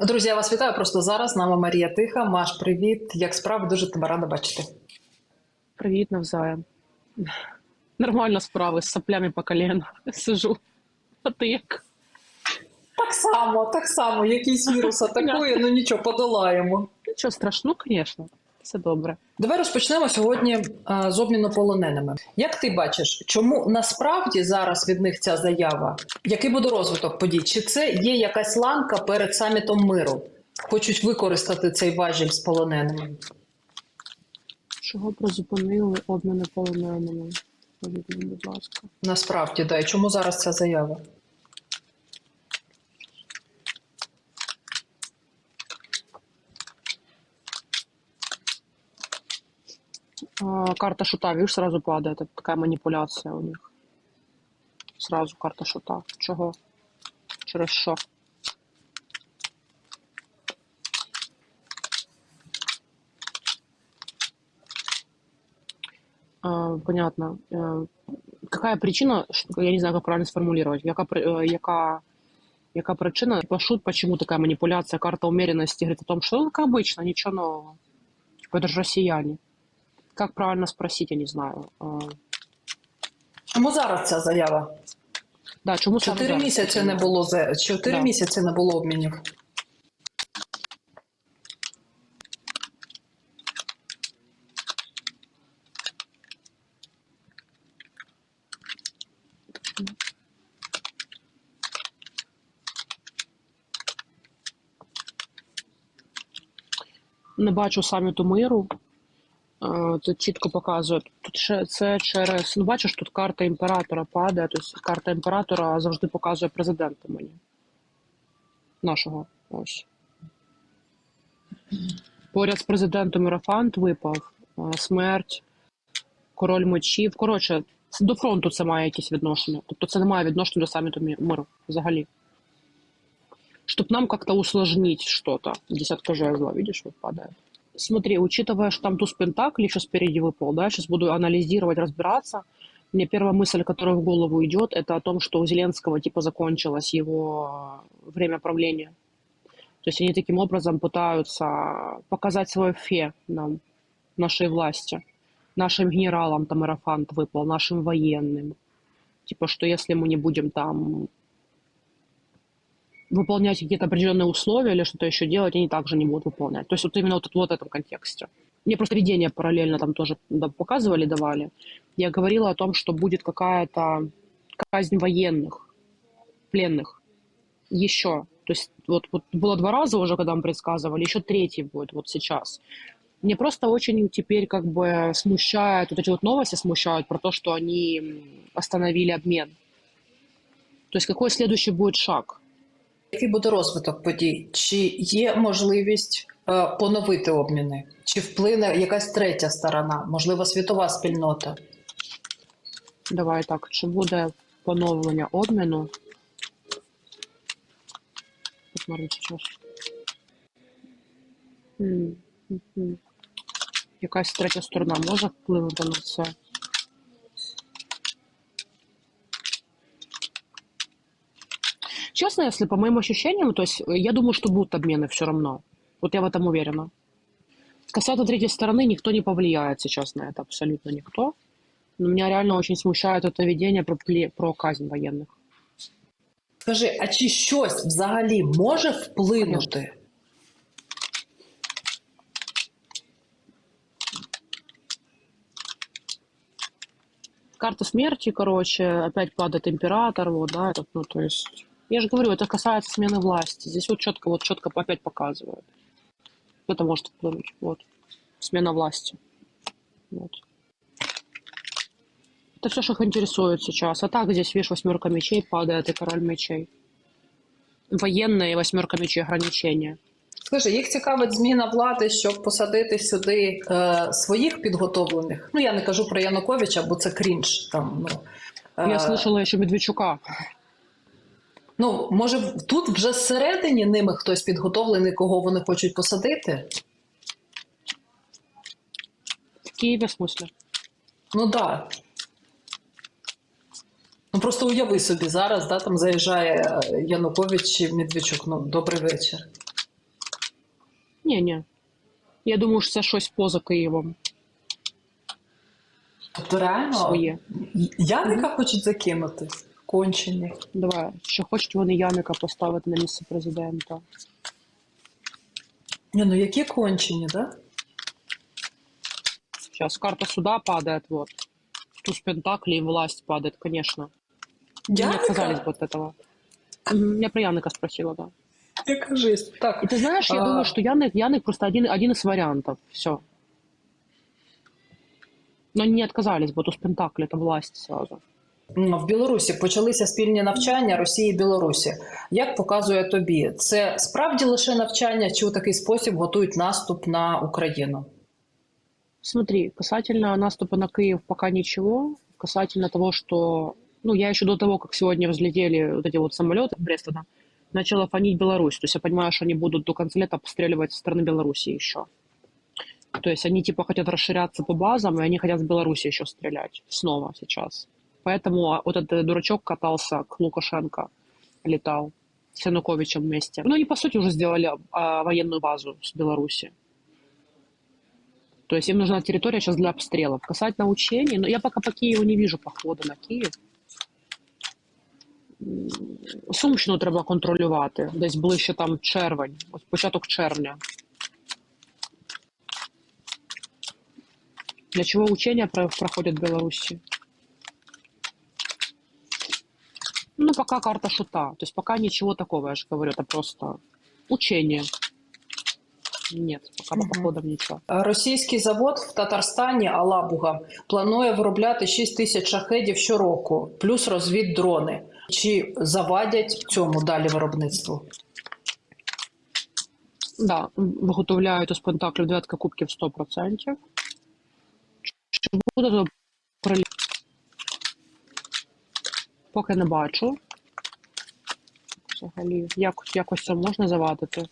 Друзі, я вас вітаю. Просто зараз з нами Марія Тиха. Маш, привіт. Як справи? Дуже тебе рада бачити. Привіт, навзаєм. Нормально справи з соплями по коліна. Сижу. А ти як? Так само, так само. Якийсь вірус атакує, ну нічого, подолаємо. Нічого страшного, звісно. Все добре. Давай розпочнемо сьогодні е, з обміну полоненими. Як ти бачиш, чому насправді зараз від них ця заява? Який буде розвиток подій? Чи це є якась ланка перед самітом миру? Хочуть використати цей важіль з полоненими? Чого призупинили обміни полоненими? Будь ласка. Насправді, да. І чому зараз ця заява? карта шута, видишь, сразу падает. Это такая манипуляция у них. Сразу карта шута. Чого? Через що? А, понятно. Э, Какая причина, ш- я не знаю, как правильно сформулировать, яка, при- э, яка, яка причина, типа шут, почему такая манипуляция, карта умеренности говорит о том, что ну, как обычно, ничего нового. Типа это же россияне. Как правильно спросить, я не знаю. Чому зараз ця заява? Да, чому Чотири місяці не було за чотири Да. місяці не було обмінів. Не бачу саміту миру. Е, Тут чітко показує. Тут це через. Ну, бачиш, тут карта імператора падає. Тобто карта імператора завжди показує президента мені. Нашого. Ось. Поряд з президентом Ірафант випав. е, Смерть, король мечів. Коротше, до фронту це має якесь відношення. Тобто це не має відношення до саміту миру взагалі. Чтобы нам как-то усложнить что-то. Десятка жезла, видишь, вот падает. Смотри, учитывая, что там туз Пентакли еще спереди выпал, да, сейчас буду анализировать, разбираться. Мне первая мысль, которая в голову идет, это о том, что у Зеленского типа закончилось его время правления. То есть они таким образом пытаются показать свое фе нам, нашей власти, нашим генералам, там Аэрофант выпал, нашим военным. Типа, что если мы не будем там выполнять какие-то определенные условия или что-то еще делать, они также не будут выполнять. То есть вот именно вот, вот в этом контексте. Мне просто видение параллельно там тоже показывали, давали. Я говорила о том, что будет какая-то казнь военных, пленных. Еще. То есть вот, вот было два раза уже, когда мы предсказывали, еще третий будет вот сейчас. Мне просто очень теперь как бы смущает, вот эти вот новости смущают про то, что они остановили обмен. То есть какой следующий будет шаг? Який буде розвиток подій? Чи є можливість е, поновити обміни? Чи вплине якась третя сторона, можливо, світова спільнота? Давай так, чи буде поновлення обміну? Якась третя сторона може вплинути на це? Честно, если по моим ощущениям, то есть э, я думаю, что будут обмены все равно. Вот я в этом уверена. Касательно третьей стороны, никто не повлияет сейчас на это, абсолютно никто. Но меня реально очень смущает это видение про, про казнь военных. Скажи, а чи щось взагалі може вплинути? Карта смерти, короче, опять падает император, вот, да, этот, ну, то есть... Я же говорю, это касается смены власти. Здесь вот четко, вот четко опять показывают. Это может вплинуть, вот. Смена власти. Вот. Это все, что их интересует сейчас. А так здесь, видишь, восьмерка мечей падает и король мечей. Военная и восьмерка мечей ограничения. Скажи, їх цікавить зміна влади, щоб посадити сюди е, своїх підготовлених. Ну я не кажу про Януковича, бо це крінж. Там ну е, Я слышала еще Медведчука. ну може тут вже зсередині ними хтось підготовлений, кого вони хочуть посадити. В Киеве, в смысле? Ну так. Да. Ну просто уяви собі зараз, да, там заїжджає е, Янукович чи Медведчук. Ну, добрий вечір. Ні, ні. Я думаю, що це щось поза Києвом Тобто реально своє. Яника хочуть закинути Кончені. Давай, що хочуть вони Яника поставити на місце президента. Ні, ну які кончені, да? Сейчас карта суда падает, вот. Туз Пентаклей и власть падает, конечно. Не Яника? отказались бы от этого. Мгм, Я про Яника спросила, да. Яка жесть. И Так, ты знаешь, я А. думаю, что Яник, Яник просто один, один из вариантов. Все. Но они не отказались бы, туз Пентаклей, это власть сразу. ну, в Білорусі почалися спільні навчання Росії і Білорусі. Як показує тобі, це справді лише навчання, чи у такий спосіб готують наступ на Україну? Смотри, касательно наступа на Киев пока ничего. Касательно того, что... Ну, я еще до того, как сегодня взлетели вот эти вот самолеты в Брестона, начала фонить Беларусь. То есть я понимаю, что они будут до конца лета обстреливать со стороны Беларуси еще. То есть они типа хотят расширяться по базам, и они хотят с Беларуси еще стрелять снова сейчас. Поэтому вот этот дурачок катался к Лукашенко, летал с Януковичем вместе. Ну, они, по сути, уже сделали а, военную базу с Беларуси. То есть им нужна территория сейчас для обстрелов. Касательно учений, но я пока по Киеву не вижу походу на Київ. М, Сумщину треба контролювати. Десь ближче там червень, ось початок червня. Для чего учения про- проходят в Беларуси? Ну, пока карта шута. То есть пока ничего такого, я же говорю, это просто учение. Нет, пока Мгм. по походам ничего. Російський завод в Татарстані Алабуга планує виробляти 6 тисяч шахедів щороку, плюс розвіддрони. Чи завадять цьому далі виробництву? Да, виготовляють із пентаклів дев'ятка кубків 100%. Чи буде Поки не бачу. Взагалі, як, якось це можна завадити.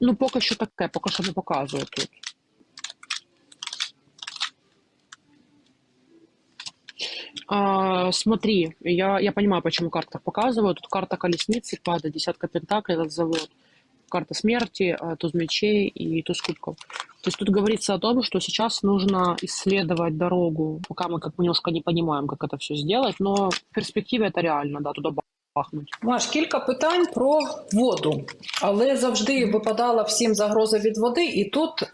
Ну, поки що таке, поки що не показує тут. А, смотри, я, я понимаю, почему карта так показывают. Тут карта колесницы падает, десятка пентаклей, этот завод. Карта смерти, а, туз мечей и туз кубков. То есть тут говорится о том, что сейчас нужно исследовать дорогу, пока мы как бы немножко не понимаем, как это все сделать, но в перспективе это реально, да, туда бахнуть. Маш, кілька питань про воду, але завжди випадала всім загроза від води, і тут е,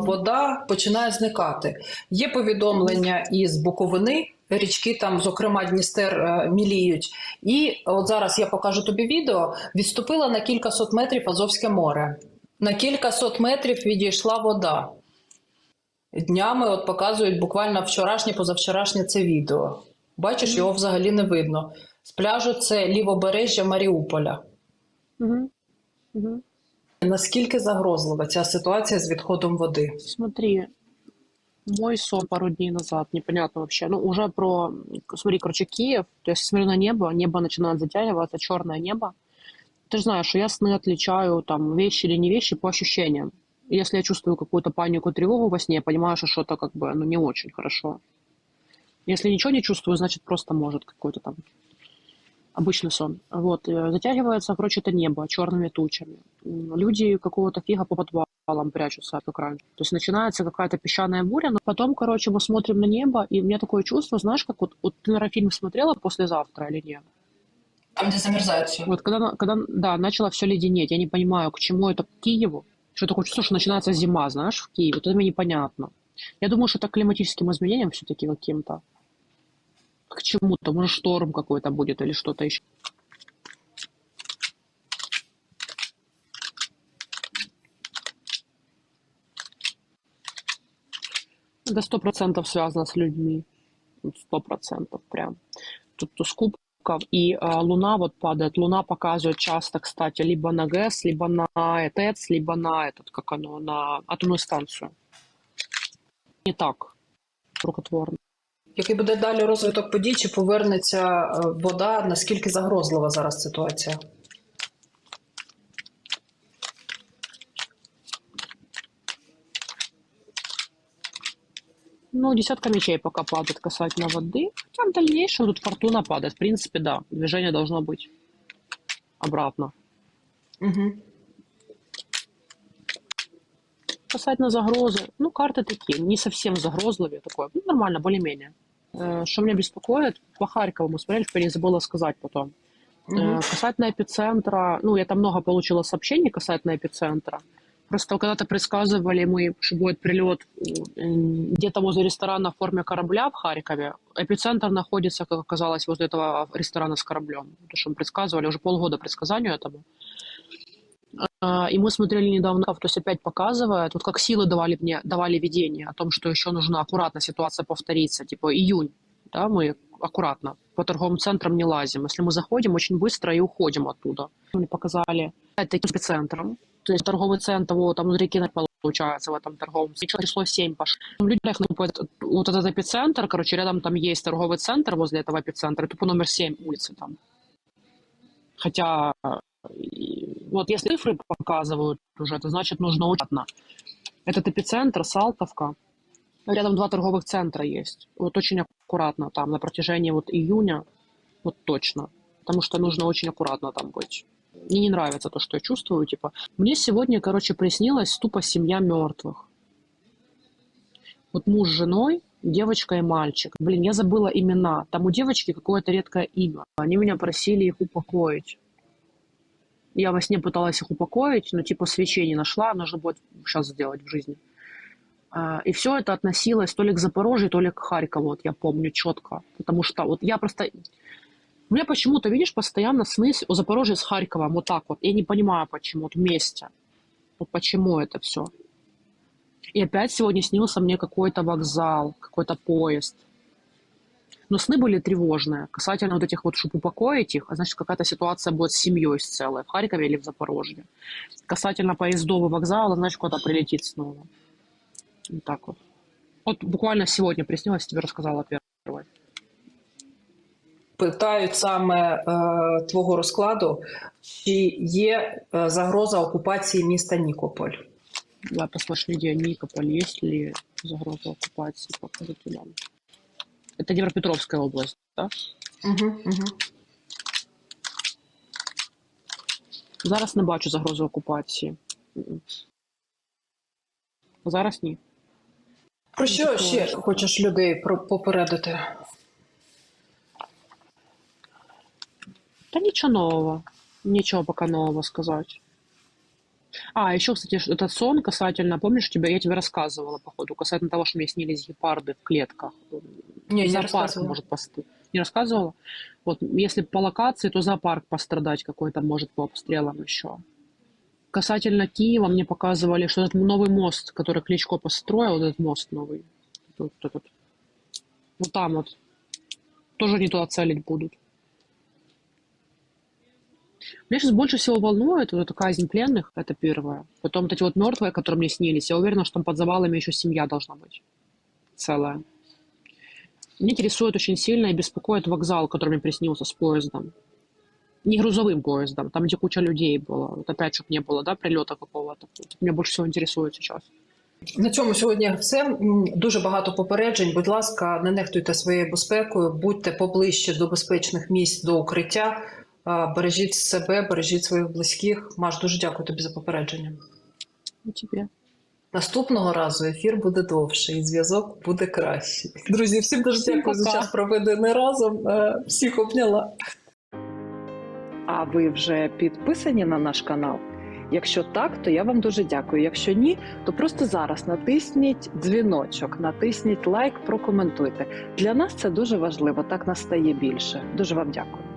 вода починає зникати. Є повідомлення із Буковини. Річки там, зокрема, Дністер е, міліють. І от зараз я покажу тобі відео. Відступила на кілька сот метрів Азовське море. На кілька сот метрів відійшла вода. Днями от показують буквально вчорашнє, позавчорашнє це відео. Бачиш, його взагалі не видно. З пляжу це лівобережжя Маріуполя. Угу. Угу. Наскільки загрозлива ця ситуація з відходом води? Смотри, мой сон пару дней назад, непонятно вообще. Ну, уже про, смотри, короче, Киев, то есть смотрю на небо, небо начинает затягиваться, черное небо. Ты же знаешь, я сны отличаю, там, вещи или не вещи по ощущениям. Если я чувствую какую-то панику, тревогу во сне, я понимаю, что что-то как бы, ну, не очень хорошо. Если ничего не чувствую, значит, просто может какой-то там обычный сон. Вот, э, затягивается, короче, это небо черными тучами. Люди какого-то фига по подвалам прячутся, как раньше. То есть начинается какая-то песчаная буря, но потом, короче, мы смотрим на небо, и у меня такое чувство, знаешь, как вот, вот ты, наверное, фильм смотрела «Послезавтра» или нет? Там, де замерзають все. Вот когда, когда, да, начало все леденеть, я не понимаю, к чему это к Киеву, что такое чувство, что начинается зима, знаешь, в Киеве, это мне непонятно. Я думаю, что это климатическим изменением все-таки каким-то, к чему-то, может, шторм какой-то будет или что-то еще. Это сто процентов связано с людьми. Сто процентов прям. Тут туз кубков и а, Луна вот падает. Луна показывает часто, кстати, либо на ГЭС, либо на ЭТЭЦ, либо на этот, как оно, на атомную станцию. Не так рукотворно. Який буде далі розвиток подій, чи повернеться е, вода? Наскільки загрозлива зараз ситуація? Ну, десятка мечей пока падает касательно воды. Хотя в дальнейшем тут фортуна падает. В принципе, да, движение должно быть обратно. Угу. Касательно загрозы, ну, карты такие, не совсем загрозливые, такое, ну, нормально, более-менее. Э, Что меня беспокоит, по Харькову мы смотрели, что я не забыла сказать потом. Мгм. Э, Касательно эпицентра, ну, я там много получила сообщений касательно эпицентра. Просто когда-то предсказывали мы, что будет прилет где-то возле ресторана в форме корабля в Харькове. Эпицентр находится, как оказалось, возле этого ресторана с кораблем. То, что мы предсказывали, уже полгода предсказанию этому. А, И мы смотрели недавно, то есть опять показывает, вот как силы давали мне, давали видение о том, что еще нужно аккуратно ситуация повторится, типа июнь, да, мы аккуратно по торговым центрам не лазим. Если мы заходим очень быстро и уходим оттуда. Мне показали таким эпицентром, то есть торговый центр, вот там внутри кино получается в этом торговом центре. Число 7 пошло. Люди находят вот этот эпицентр, короче, рядом там есть торговый центр возле этого эпицентра, тупо номер 7 улицы там. Хотя, и вот если цифры показывают уже, это значит нужно очень аккуратно. Этот эпицентр, Салтовка, рядом два торговых центра есть. Вот очень аккуратно там на протяжении вот июня, вот точно. Потому что нужно очень аккуратно там быть. Мне не нравится то, что я чувствую, типа. Мне сегодня, короче, приснилась тупо семья мертвых. Вот муж с женой, девочка и мальчик. Блин, я забыла имена. Там у девочки какое-то редкое имя. Они меня просили их упокоить. Я во сне пыталась их упокоить, но типа свечей не нашла, нужно будет сейчас сделать в жизни. А, И все это относилось то ли к Запорожью, то ли к Харькову, вот я помню четко. Потому что вот я просто... У меня почему-то, видишь, постоянно сны о Запорожье с Харьковом, вот так вот. Я не понимаю, почему, вот вместе. Вот почему это все. И опять сегодня снился мне какой-то вокзал, какой-то поезд. Но сны были тревожные. Касательно вот этих вот, чтобы упокоить их, а значит, какая-то ситуация будет с семьей с целой, в Харькове или в Запорожье. Касательно поездов и вокзала, значит, куда-то прилетит снова. Вот так вот. Вот буквально сегодня приснилось, тебе рассказала первой. Питають саме е, твого розкладу, чи є е, загроза окупації міста Нікополь? Да, послушай, где Никополь, есть ли загроза оккупации, покажу туда. Это Днепропетровская область, да? Угу, угу. Зараз не бачу загрози окупації. Зараз ні. Про що ще хочеш людей попередити? Да ничего нового. Ничего пока нового сказать. А, еще, кстати, этот сон касательно, помнишь, тебе, я тебе рассказывала, походу, касательно того, что мне снились гепарды в клетках. Ні, не зоопарк розказувала. может пост... Не рассказывала? Вот, если по локации, то зоопарк пострадать какой-то может по обстрелам еще. Касательно Киева, мне показывали, что этот новый мост, который Кличко построил, вот этот мост новый, вот этот, вот там вот, тоже не туда целить будут. Меня сейчас больше всего волнует вот эта казнь пленных, это первое. Потом вот эти вот мертвые, которые мне снились. Я уверена, что там под завалами еще семья должна быть. Целая. Меня интересует очень сильно и беспокоит вокзал, который мне приснился с поездом. Не грузовым поездом, там, где куча людей было. Вот опять, чтобы не было, да, прилета какого-то. Вот Меня больше всего интересует сейчас. На цьому сьогодні все. М, Дуже багато попереджень. Будь ласка, не нехтуйте своєю безпекою, будьте поближче до безпечних місць, до укриття. Бережіть себе, бережіть своїх близьких. Маш, дуже дякую тобі за попередження. И тебе. Наступного разу ефір буде довший, і зв'язок буде кращий. Друзі, всім дуже Всім дякую за час проведений разом. Е, Всіх обняла. А ви вже підписані на наш канал? Якщо так, то я вам дуже дякую. Якщо ні, то просто зараз натисніть дзвіночок, натисніть лайк, прокоментуйте. Для нас це дуже важливо. Так нас стає більше. Дуже вам дякую.